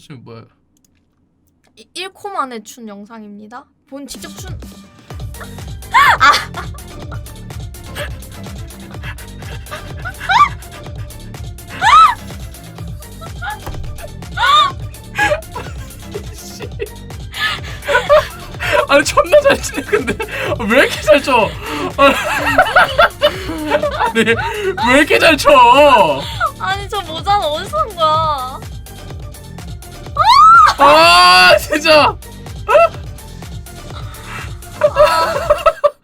퀴즈는 뭐예요? 1코 만에 춘 영상입니다. 본 직접 춘 아니 존나 잘 치네 근데 왜 이렇게 잘 쳐? 아니 왜 이렇게 잘 쳐? 아 진짜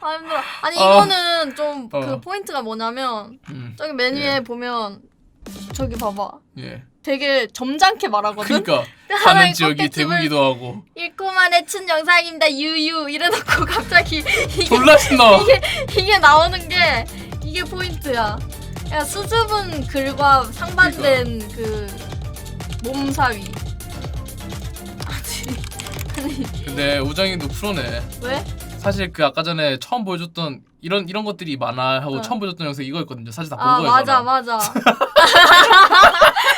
아 힘들어. 아니 어. 이거는 좀 그 어. 포인트가 뭐냐면 음, 저기 메뉴에 예. 보면 저기 봐봐. 예 되게 점잖게 말하거든. 그러니까 하나의 사는 지역이 대구기도 하고 1코 만에 춘 영상입니다. 유유 이래놓고 갑자기 이게 졸라 신나 이게 이게 나오는 게 이게 포인트야. 야 수줍은 글과 상반된 그 몸사위. 아니 근데 우정이도 프로네 왜? 사실 그 아까 전에 처음 보여줬던 이런 이런 것들이 많아 하고 어. 처음 보여줬던 영상 이거였거든요 사실 다본 아 거예요 맞아 저는. 맞아.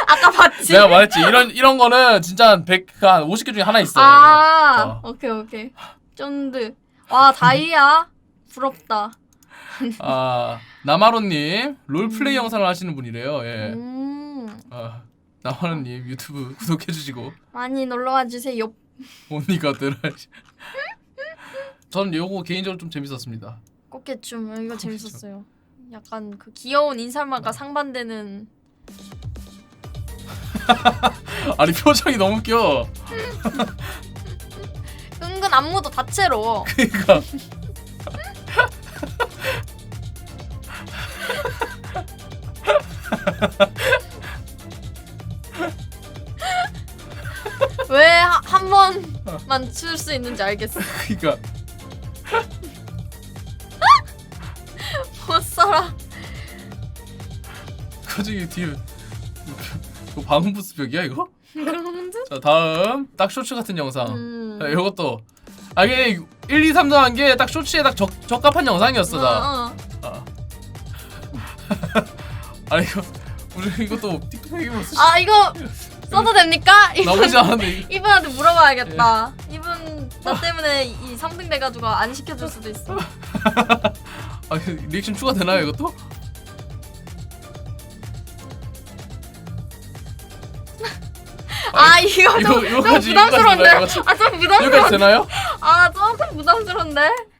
아까 봤지. 내가 말했지 이런 이런 거는 진짜 한 100, 한 50개 중에 하나 있어 아 어. 오케이 오케이. 쫀드. 와 다이아 부럽다. 아 나마로님 롤플레이 음. 영상을 하시는 분이래요 예 음 아, 나마로님 유튜브 구독해주시고 많이 놀러와 주세요. 언니가들 저는 요거 개인적으로 좀 재밌었습니다. 꽃게춤 이거 재밌었어요. 약간 그 귀여운 인사말과 상반되는 아니 표정이 너무 웃겨. 은근 안무도 다채로워. 그니까 번만 출 수 있는지 알겠어. 그니까 못 살아. 갑자기 뒤에 이거 방음 부스 벽이야 이거? 그런? 자 다음 딱 쇼츠 같은 영상 음. 자, 요것도 아 이게 1, 2, 3, 4 한 게 딱 쇼츠에 딱 적, 적합한 영상이었어 나 어, 어. 아. 아니 이거 우리 이것도 틱톡에 뭐 쓰시 아 이거 써도 됩니까? 이거- 이분한테 물어봐야겠다. 이분 나 때문에 이 3등 돼가지고 안 시켜줄 수도 있어. 아 리액션 추가되나요 이것도? 아 이거 좀, 이거- 좀 이거까지- 부담스러운데? 이거까지 되나요? 아좀 여기까지 부담스러운데? 되나요? 아좀 부담스러운데?